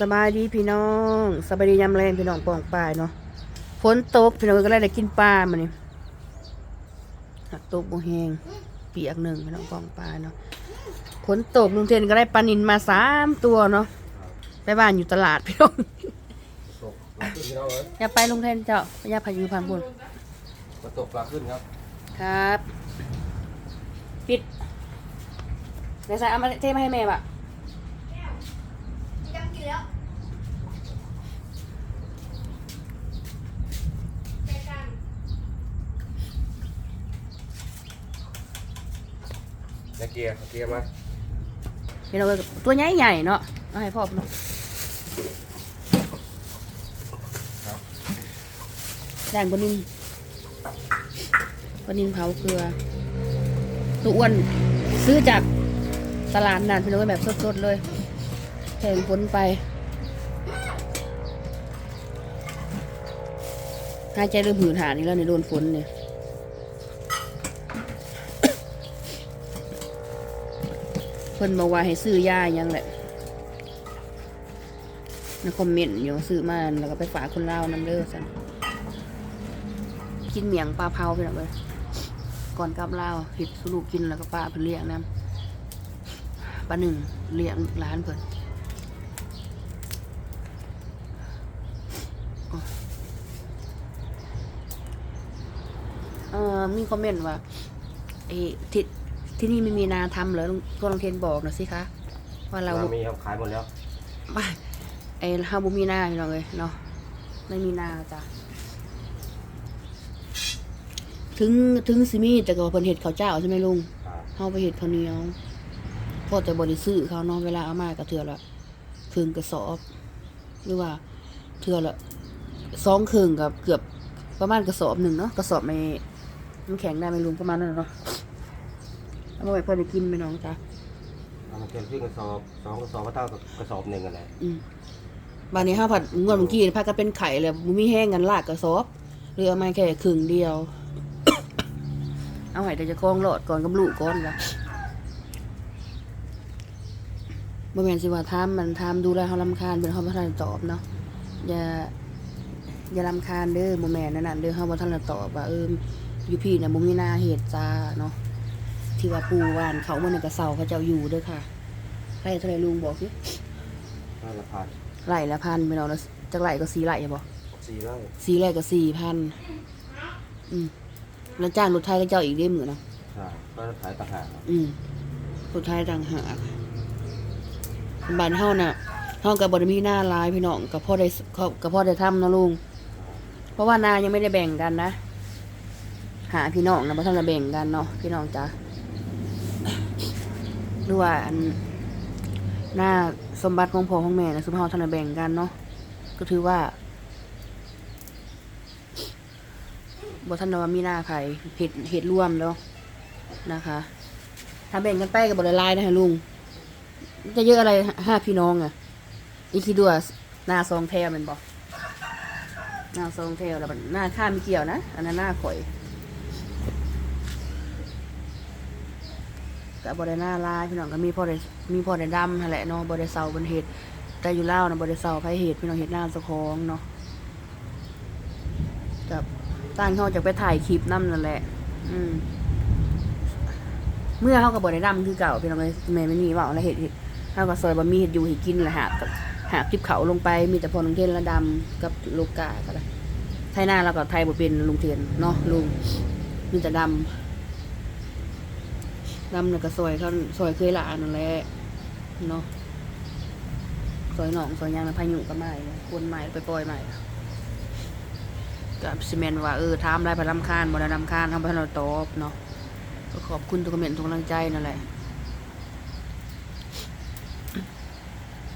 สบายดีพี่น้องสบายดียามแรงพี่น้องปองปลายเนาะฝนตกพี่น้องก็เลยได้กินปลามานี่หักตกบ่แห้งเปียกหนึ่งพี่น้องปองปลายเนาะฝนตกลุงเทนก็ได้ปลานินมาสามตัวเนาะไปบ้านอยู่ตลาดพี่น้องตกปลาขึ้นพี่น้องเอ้ยอย่าไปลุงเทนเจ้าอย่าพายุพังบุญมาตกปลาขึ้นครับ ครับ ปิดเดี๋ยวใส่เอามาเทมาให้แม่บะจำกิน แล้วไปกันในเกียร์เกียร์มาพี่น้องเอ้ยตัวใหญ่ใหญ่ๆเนาะเอาให้พ่อพี่น้องด่างบนนินบนนินเผาเกลือตัวอ้วนซื้อจากตลาดนัดพี่น้องเอ้ยแบบสดๆเลย แข่งผลไป หายใจเริ่มหืดหานี่แล้วในโดนฝนเนี่ยเพิ่นบอกว่าให้ซื้อยาหยังแหละในคอมเมนต์อยู่ซื้อมาแล้วก็ไปฝากคนเล่าวนำเด้อสันกินเมียงปลาเผาไปหน่อยเลยก่อนกลับเล่าเห็ดสรุปกินแล้วก็ปลาเพิ่นเลี้ยงน้ำปลาหนึ่งเลี้ยงร้านเพิ่นเออมีคอมเมนต์ว่าเอที่ที่นี่ไม่มีนาทำเหรอลุงก็ลองเทนบอกหน่อยสิคะว่าเรามามีครับขายหมดแล้วว่าไอ้เฮาบ่มีนาพี่น้องเอ้ยเนาะไม่มีนาจ้ะถึงถึงสิมีแต่ก็เพิ่นเฮ็ดข้าวเจ้าใช่ไหมลุงครับเฮาไปเฮ็ดข้าวเหนียวพอแต่บ่ได้ซื้อเขาเนาะเวลาเอามาก็เทื่อละครึ่งกระสอบ หรือว่าเทื่อละสองครึ่งกับเกือบประมาณกระสอบหนึ่งเนาะกระสอบไม่ มันแข็งได้ไหมลุงประมาณนั้นเนาะเอามาไว้เพิ่นได้กินไหมน้องจ้ะเอามาเก็บที่กระสอบสองกระสอบก็เท่ากับกระสอบหนึ่งกันแหละอืมบานนี้ห้าผัดงวดเมื่อกี้พาก็เป็นไข่เลยบ่มีแห้งกันลากกระสอบเรือมาแค่ครึ่งเดียว เอาไห้แต่จะคล้องโลดก่อนกับลูกก่อนละบ่แม่นสิว่าถามมันถามดูแลเฮาลำคาญเป็นเฮาบ่ทันได้ตอบเนาะอย่าอย่าลำคาญเด้อบ่แม่นนั่นน่ะเด้อเฮาบ่ทันได้ตอบว่าเออ อยู่พี่น่ะบ่มีนาเฮ็ดจ้าเนาะที่ว่าปู่ว่านเขามื้อนั้นก็เซาเขาเจ้าอยู่เด้อค่ะใครเท่าไหร่ลุงบอกสิน่าละพันไหลละพันไปเนาะแล้วจักไหลก็สีไหลบ่สี่ไร่สีแรกก็สี่พันอืมแล้วจ้างรถไทยก็เจ้าอีกได้หมื่นนะใช่ก็ขายต่างหากครับอืมรถไทยต่างหากบ้านเฮาน่ะเฮากับบไดมีหน้าหลายพี่น้องกับพ่อได้กับพ่อได้ทำเนาะลุงเพราะว่านายังไม่ได้แบ่งกันนะ หาพี่น้องนะเพราะท่านละแบ่งกันเนาะพี่น้องจ้ะหรือว่าอันหน้าสมบัติของพ่อของแม่นะสุภาพท่านละแบ่งกันเนาะก็ถือว่าบ่ท่านว่ามีหน้าใครเห็ดเห็ดร่วมแล้วนะคะ ถ้าแบ่งกันไปกับบริลายนะฮะลุง จะเยอะอะไรห้าพี่น้องอะอีคิดดูว่าหน้าซองแทวมันบอกหน้าซองแทวแล้วหน้าข้ามเกี่ยวนะ อันนั้นหน้าข่อย กับบริหน้าลายพี่น้องก็มีพ่อได้มีพ่อได้ดำนั่นแหละเนาะบริเซาบนเห็ดแต่อยู่เล่านะบริเซาไผเห็ดพี่น้องเห็ดหน้าสะคองเนาะกับตั้งเขาจะไปถ่ายคลิปนั่นนั่นแหละ อืมเมื่อเขากับบริดำคือเก่าพี่น้องเอ้ยแม่ไม่มีว่าอะไรเห็ดเขาก็ซอยบะมี่เห็ดอยู่เห็ดกินแหละหาหาบทิบเขาลงไปมีแต่พอลุงเทียนละดำกับลูกกาก็ได้ไทยหน้าเราก็ไทยบ่เป็นลุงเทียนเนาะลุงมีแต่ดำ ดำเนี่ยก็ซอยเขาซอยเคยหละอันนั่นแหละเนาะซอยหนองซอยยางแล้วพายุก็ไม่คนใหม่ไปปล่อยใหม่กับซีเมนว่าเออทามได้พลำคาญบ่ได้ลำคาญทำให้เราตอบเนาะก็ขอบคุณทุกคอมเมนต์ทุกกำลังใจนั่นแหละ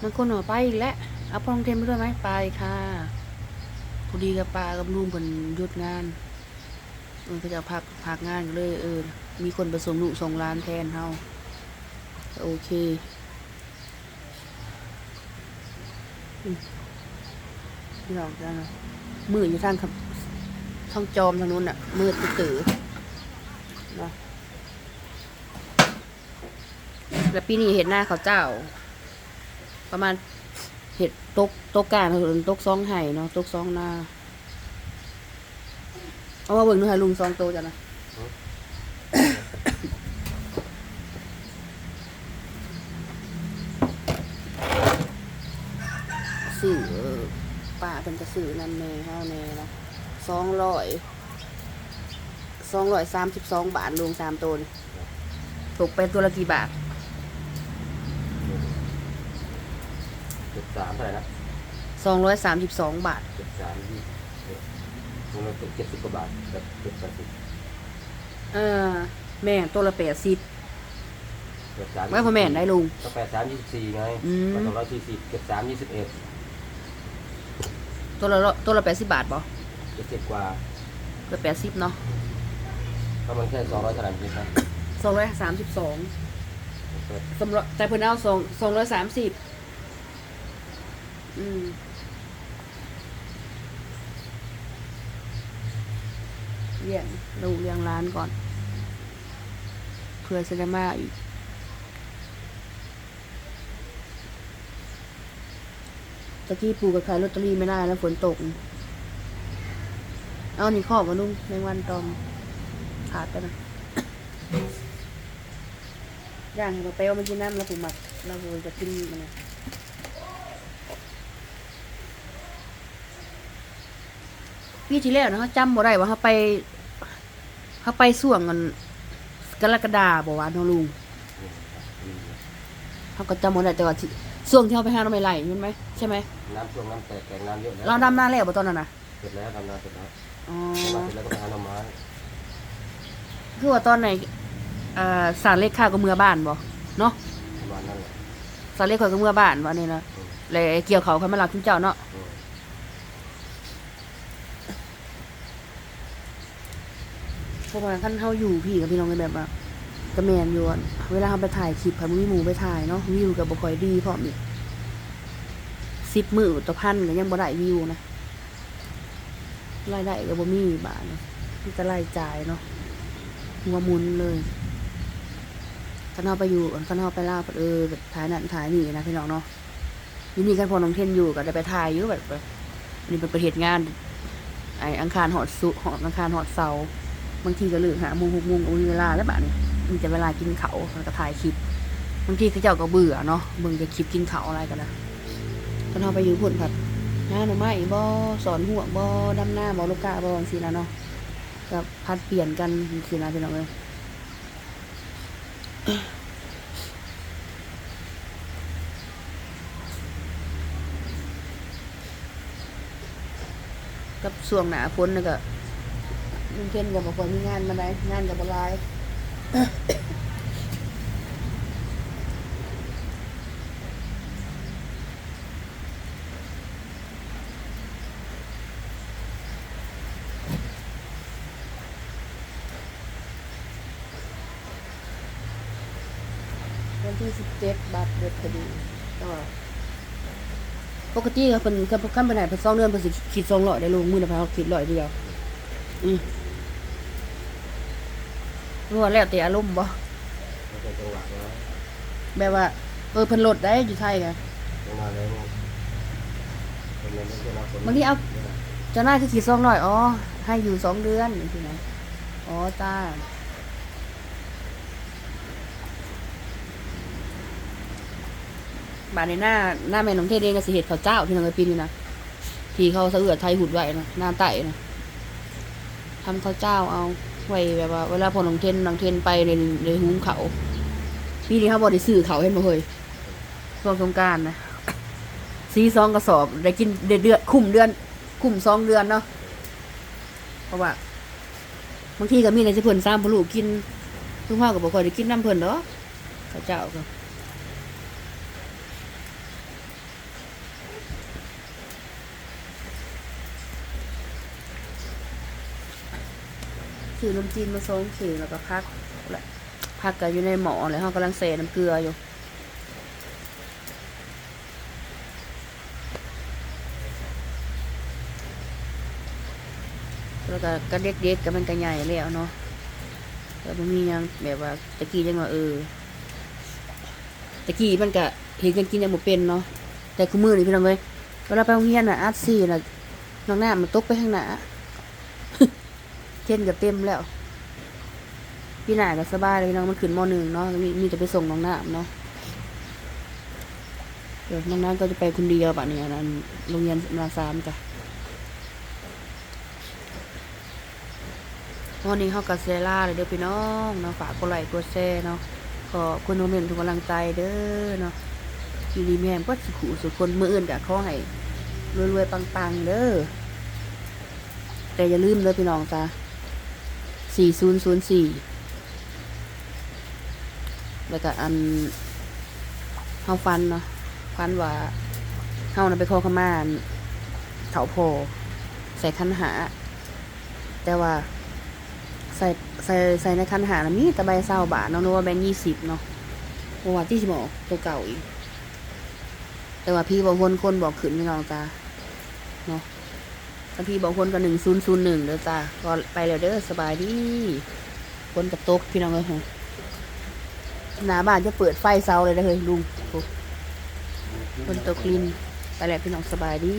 มันคนหน่อไปอีกแล้วเอาพองเทนไปด้วยไหมไปค่ะพอดีกับปลากับลุงผลหยุดงาน มันก็จะพักพักงานก็เลยเออ มีคนไปส่งลูกส่งร้านแทนเฮาโอเคอืมพี่น้องจ้ามืดอยู่ทางครับท้องจอมทางนู้นอะมืดตื่นเนาะแล้วปีนี้เห็นหน้าเขาเจ้า ประมาณเห็ดตกตกกลางถนนตกซองไห่เนาะตกซองหน้า เอามาเบิ่งหน่อยลุงซองโตจ้ะนะสื่อป้าเป็นจะสื่อนำแน่เฮาแน่เนาะสองร้อยสองร้อยสามสิบสองบาทรวมสามตัวนี่ตกไปตัวละกี่บาทเจ็ดสามเท่าไหร่นะสองร้อยสามสิบสองบาทเจ็ดสามยี่สิบ มันเลยเจ็ดสิบกว่าบาทแบบเจ็ดแปดสิบเออ แม่ตัวละแปดสิบเจ็ดสามไม่พอแม่นได้ลุง ก็แปดสามยี่สิบสี่ไงอืมก็สองร้อยสี่สิบเจ็ดสามยี่สิบเอ็ดตัวละร้อยตัวละแปดสิบบาทบ่เจ็ดสิบกว่าตัวแปดสิบเนาะก็มันแค่สองร้อยเท่าไหร่ใช่ไหมสองร้อยสามสิบสองสำหรับแต่เพิ่นเอาสองสองร้อยสามสิบอืม เลี้ยงดูเลี้ยงร้านก่อน เพื่อจะได้มาอีกตะกี้ปูกับขายลอตเตอรี่ไม่ได้แล้วฝนตก เอานี่ขอบมาลุงในวันตอมขาดไปนะย่างให้เราไปเอามากินน้ำแล้วผมหมักเราผมจะกินมันนะ พี่ที่แล้วนะเขาจำบ่ได้ว่าเขาไปเขาไปส่วงกันกรกฎาบอกว่าน้องลุงเขาก็จำบ่ได้แต่ว่าที่ส่วงที่เขาไปหาเราไม่ไหลใช่ไหมใช่ไหมน้ำช่วงน้ำแตกแตกน้ำเยอะแล้วเราดำหน้าแล้วบ่ตอนนั้นนะเสร็จแล้วทำนาเสร็จแล้วอ๋อทำนาเสร็จแล้วก็ไปหาหน่อไม้คือว่าตอนไหนอ่าสารเลขข้าวก็เมื่อบ้านบ่เนาะประมาณนั้นแหละสารเลขข้าวก็เมื่อบ้านบ่นี่นะอืมเลยเกี่ยวเขาเขามารับทุนเจ้าเนาะ อืม เพราะว่าท่านเฮาอยู่พี่กับพี่น้องกันแบบว่าก็แมนอยู่อะเวลาเราไปถ่ายคลิปค่ะมีหมูไปถ่ายเนาะวิวกับบ่ค่อยดีพร้อมอีกสิบมือต่อพันก็ยังบ่ได้วิวนะรายได้ก็บ่มีบาทนะมีแต่รายจ่ายเนาะหัวมุนเลยคันเฮาไปอยู่คันเฮาไปลาเออแบบถ่ายนั่นถ่ายนี่นะพี่น้องเนาะยู่นี่กันพอน้องเทนอยู่ก็ได้ไปถ่ายอยู่แบบนนี้เป็นประเทศงานไออังคารหอดสุหอดอังคารหอดเสา บางทีก็เลือกหาโมงหกโมงก็มีเวลาแล้วแบบนี้มีแต่เวลากินเขาแล้วก็ถ่ายคลิปบางทีเขาเจ้าก็เบื่อเนาะเบิ่งจะคลิปกินเขาอะไรกันนะตอนเราไปอยู่พุ่นผัดงาหนูไม่บ่สอนหัวบ่ดำหน้าบ่ลูกกาบ่บางทีนะเนาะกับพัดเปลี่ยนกันสินะพี่น้องเลยกับส่วงหนาพ้นนี่ก็ ลุงเทนกับบ่ค่อยมีงานมาได้งานกับบ่หลายวันที่สิบเจ็ดบัตรเด็ดพอดีก็ปกติครับเป็นขั้นขั้นไปไหนเป็นสองเดือนเป็นสิขีดสองร้อยได้ลงมือนะพเขาขีดร้อยเดียวอืม รู้ว่าแล้วแต่อารมณ์บ่แล้วก็จังหวะนะแบบว่า เออเพิ่นลดได้อยู่ไทยไงจังหวะเลยเป็นเงินไม่ใช่นะคนบางทีเอา เจ้านายคือขีดสองร้อย อ๋อ ให้อยู่สองเดือนอย่างที่ไหนอ๋อจ้าบานในหน้าหน้าแม่น้องเทศเองก็สิเห็ดข้าวเจ้าที่น้องเอ้ยปีนี้นะ ที่เขาเสือไทยหุดไว้นะหน้าไต่นะทำเขาวเจ้าเอา ไว้แบบว่าเวลาพอน้องเทนน้องเทนไปในในหุงเขาวปีนี้เขาบอกได้ซื้อเขาเห็นบ่เฮ้ยช่วงสงการนะซีซองกระสอบได้กินเดือนเดือนคุ้มเดือน คุ้มสองเดือนเนาะเพราะว่าบางทีก็มีในสิเพิ่นซ้ำพลูกกินทุกข้าวกับ่ค่อยได้กินน้ำเพิ่นเนาะข้าเจ้าก็ ซื้อน้ำจีนมาสองขีดแล้วก็พักพักก็อยู่ในหมอแล้วเขากำลังเสน้ำเกลืออยู่แล้วก็ก็เด็กๆก็มันก็ใหญ่แล้วเนาะแต่บ่มียังแบบว่าตะกี้ยังว่าเออตะกี้มันก็เห็นกันกินยังบ่เป็นเนาะแต่คุมือนี่พี่น้องเอ้ยเวลาไปโรงเรียนน่ะอาร์ตสี่น่ะน้องหน้ามันตกไปข้างหน้า เทนก็เต็มแล้วพี่หน้าก็สบายเลยน้องมันขึ้นมอหนึ่งเนาะมีมีแต่ไปส่งน้องหน้าเนาะเดี๋ยวน้องน้ำก็จะไปคนเดียวป่ะเนี่ยนะโรงเรียนนาสามจ้ะวันนี้เขากับเซล่าเลยเด้อพี่น้องเนาะฝากกดไลค์กดแชร์เนาะขอคุณโมเมนทุกกำลังใจเด้อเนาะทีดีแม่ก็สุขสุขคนมืออื่นกับขอให้รวยๆปังๆเด้อแต่อย่าลืมเด้อพี่น้องจ้ะ สี่ศูนย์ศูนย์สี่แล้วก็อันเฮาฟันเนาะฟันว่าเฮานะไปขอขมานเถาโพใส่คันหา แต่ว่าใส่ใส่ใส่ในคันหานะมีแต่ใบเศร้าบาทเนาะนึกว่าแบงยี่สิบเนาะเพราะว่าที่สิบอกตัวเก่าอีก แต่ว่าพี่บอกคนคนบอกขึ้นพี่น้องจ้าเนาะ บางทีบางคนก็หนึ่งศูนย์ศูนย์หนึ่งเด้อจ้าก็ไปแล้วเด้อสบายดีคนกับตกพี่น้องเลยฮะหน้าบ้านจะเปิดไฟเซาเลยนะเฮ้ยลุงคนตกลินไปแล้วพี่น้องสบายดี